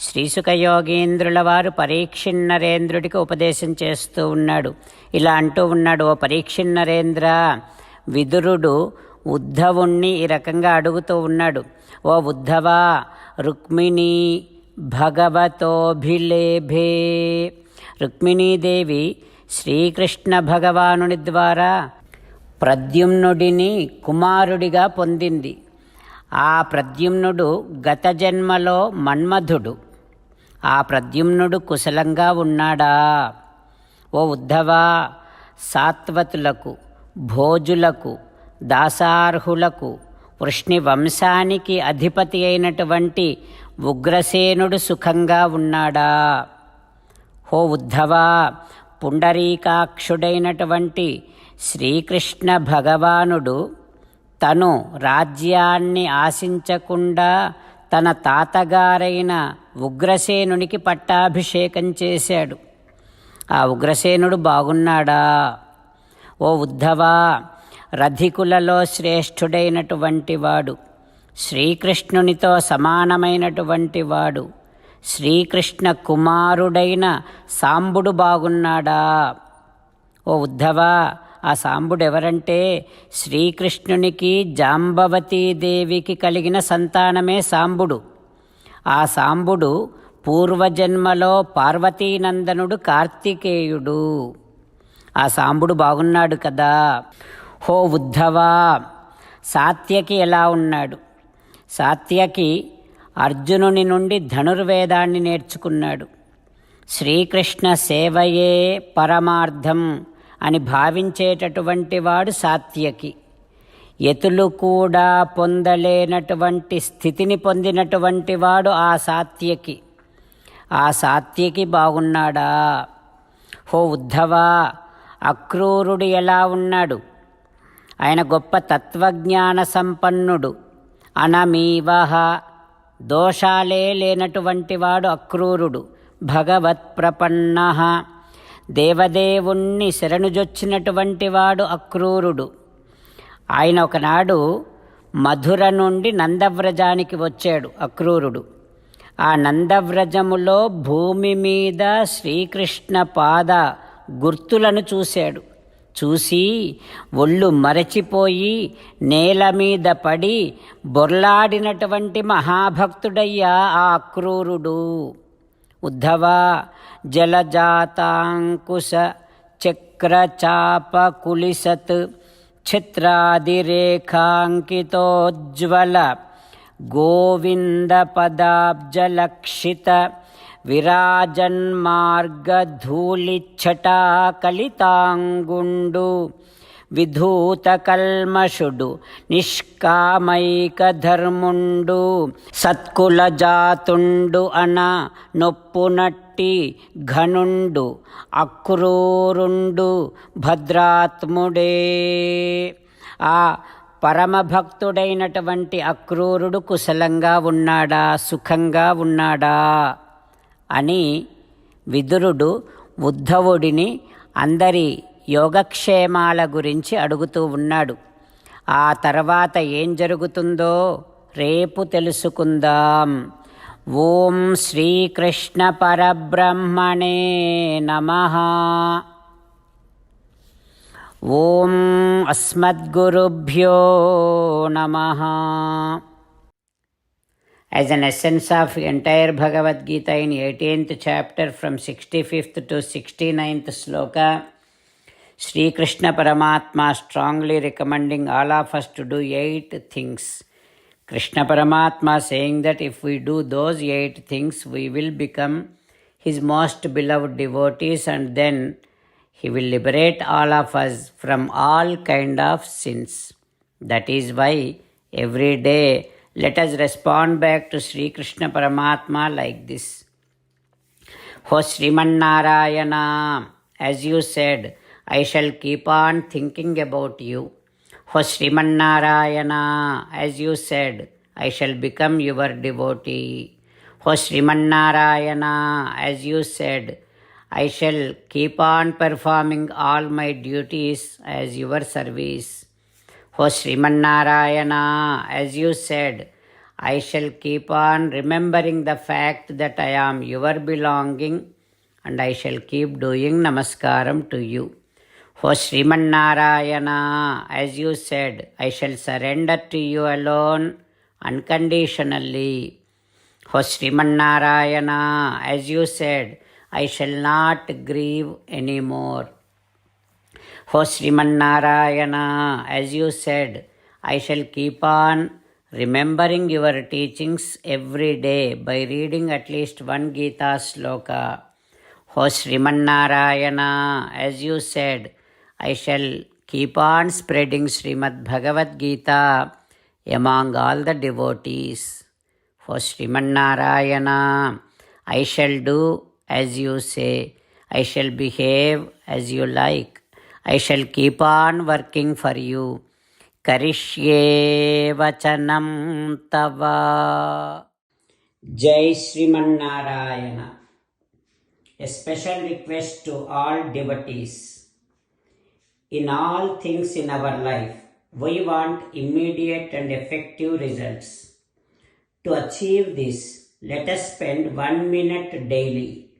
శ్రీసుఖ యోగీంద్రుల వారు పరీక్షిన్నరేంద్రుడికి ఉపదేశం చేస్తూ ఉన్నాడు. ఇలా అంటూ ఉన్నాడు ఓ పరీక్షిన్నరేంద్ర విదురుడు ఉద్ధవుణ్ణి ఈ రకంగా అడుగుతూ ఉన్నాడు. ఓ ఉద్ధవా రుక్మిణి భగవతోభిలేభే. రుక్మిణీదేవి శ్రీకృష్ణ భగవానుని ద్వారా ప్రద్యుమ్నుడిని కుమారుడిగా పొందింది. ఆ ప్రద్యుమ్నుడు గత జన్మలో మన్మధుడు. ఆ ప్రద్యుమ్నుడు కుశలంగా ఉన్నాడా? ఓ ఉద్ధవా సాత్వతులకు భోజులకు దాసార్హులకు వృష్ణి వంశానికి అధిపతి అయినటువంటి ఉగ్రసేనుడు సుఖంగా ఉన్నాడా? హో ఉద్ధవా పుండరీకాక్షుడైనటువంటి శ్రీకృష్ణ భగవానుడు తను రాజ్యాన్ని ఆశించకుండా తన తాతగారైన ఉగ్రసేనునికి పట్టాభిషేకం చేశాడు. ఆ ఉగ్రసేనుడు బాగున్నాడా? ఓ ఉద్ధవా రధికులలో శ్రేష్ఠుడైనటువంటి వాడు శ్రీకృష్ణునితో సమానమైనటువంటి వాడు శ్రీకృష్ణ కుమారుడైన సాంబుడు బాగున్నాడా? ఓ ఉద్ధవా ఆ సాంబుడు ఎవరంటే శ్రీకృష్ణునికి జాంబవతీదేవికి కలిగిన సంతానమే సాంబుడు. ఆ సాంబుడు పూర్వజన్మలో పార్వతీనందనుడు కార్తికేయుడు. ఆ సాంబుడు బాగున్నాడు కదా. హో ఉద్ధవా! సాత్యకి ఎలా ఉన్నాడు? సాత్యకి అర్జునుని నుండి ధనుర్వేదాన్ని నేర్చుకున్నాడు. శ్రీకృష్ణ సేవయే పరమార్థం. అని భావించేటటువంటి వాడు సాత్యకి. ఎతులు కూడా పొందలేనటువంటి స్థితిని పొందినటువంటి వాడు ఆ సాత్యకి. ఆ సాత్యకి బాగున్నాడా? హో ఉద్ధవా అక్రూరుడు ఎలా ఉన్నాడు? ఆయన గొప్ప తత్వజ్ఞాన సంపన్నుడు. అనమీవహ దోషాలే లేనటువంటి వాడు అక్రూరుడు. భగవత్ప్రపన్న. దేవదేవుణ్ణి శరణుజొచ్చినటువంటి వాడు అక్రూరుడు. ఆయన ఒకనాడు మధుర నుండి నందవ్రజానికి వచ్చాడు అక్రూరుడు. ఆ నందవ్రజములో భూమి మీద శ్రీకృష్ణ పాద గుర్తులను చూశాడు. చూసి ఒళ్ళు మరచిపోయి నేల మీద పడి బొర్లాడినటువంటి మహాభక్తుడయ్యా ఆ అక్రూరుడు. ఉద్ధవా జలజాతాంకుశ చక్రచాపకులిసత్ చిత్రాదిరేఖాంకితోజ్వల గోవిందపదాబ్జలక్షిత విరాజన్మార్గధూళిఛటాకలితాంగుండు విధూతకల్మషుడు నిష్కామైకధర్ముండు సత్కులజాతుండు అన నొప్పునట్టి ఘనుండు అక్రూరుండు భద్రాత్ముడే. ఆ పరమభక్తుడైనటువంటి అక్రూరుడు కుశలంగా ఉన్నాడా సుఖంగా ఉన్నాడా అని విదురుడు ఉద్ధవుడిని అందరి యోగక్షేమాల గురించి అడుగుతూ ఉన్నాడు. ఆ తర్వాత ఏం జరుగుతుందో రేపు తెలుసుకుందాం. ఓం శ్రీకృష్ణ పరబ్రహ్మణే నమ. ఓం అస్మద్గురుభ్యో నమ. As an essence of entire Bhagavad Gita in eighteenth chapter from sixty fifth to sixty ninth shloka Sri Krishna Paramatma strongly recommending all of us to do eight things. Krishna Paramatma saying that if we do those eight things, we will become his most beloved devotees and then he will liberate all of us from all kind of sins. That is why every day let us respond back to Sri Krishna Paramatma like this. O Sriman as you said, I shall keep on thinking about you. Sriman as you said, I shall become your devotee. Sriman as you said, I shall keep on performing all my duties as your service. Srimanarayana, as you said, I shall keep on remembering the fact that I am your belonging and I shall keep doing namaskaram to you. O Srimanarayana, as you said, I shall surrender to you alone unconditionally. O Srimanarayana, as you said, I shall not grieve anymore. O Srimanarayana, as you said, I shall keep on remembering your teachings every day by reading at least one Gita sloka. O Srimanarayana, as you said, I shall keep on spreading Srimad Bhagavad Gita among all the devotees. O Srimanarayana, I shall do as you say, I shall behave as you like. I shall keep on working for you. Karishye vachanam tava. Jai Srimanarayana. A special request to all devotees. In all things in our life, we want immediate and effective results. To achieve this, let us spend one minute daily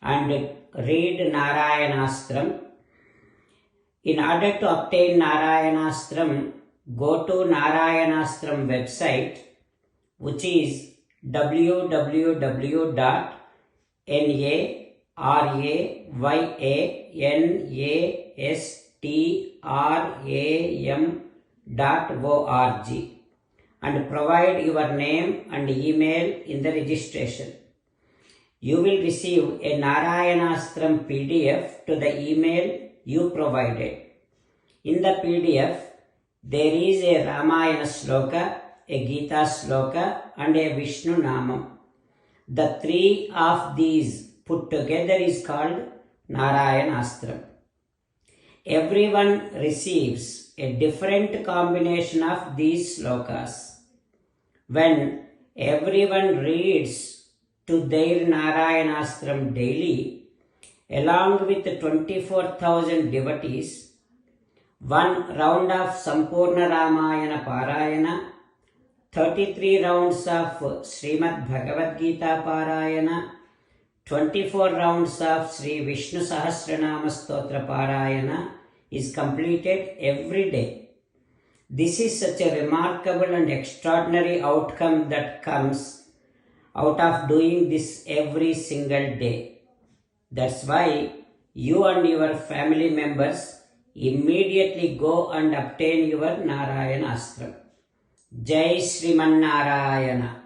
and read Narayanastram in order to obtain Narayanastram, go to Narayanastram website, which is www.narayanaastram.org and provide your name and email in the registration. You will receive a Narayanastram PDF to the email you provided. In the PDF, there is a Ramayana sloka, a Gita sloka, and a Vishnu Namam. The three of these put together is called Narayanastram. Everyone receives a different combination of these slokas. When everyone reads to their Narayanastram daily, along with 24,000 devotees, one round of Sampurna Ramayana Parayana, 33 rounds of Srimad Bhagavad Gita Parayana, 24 rounds of Sri Vishnu Sahasranama Stotra Parayana is completed every day. This is such a remarkable and extraordinary outcome that comes out of doing this every single day. That's why you and your family members immediately go and obtain your Narayana Astram. Jai Sriman Narayana.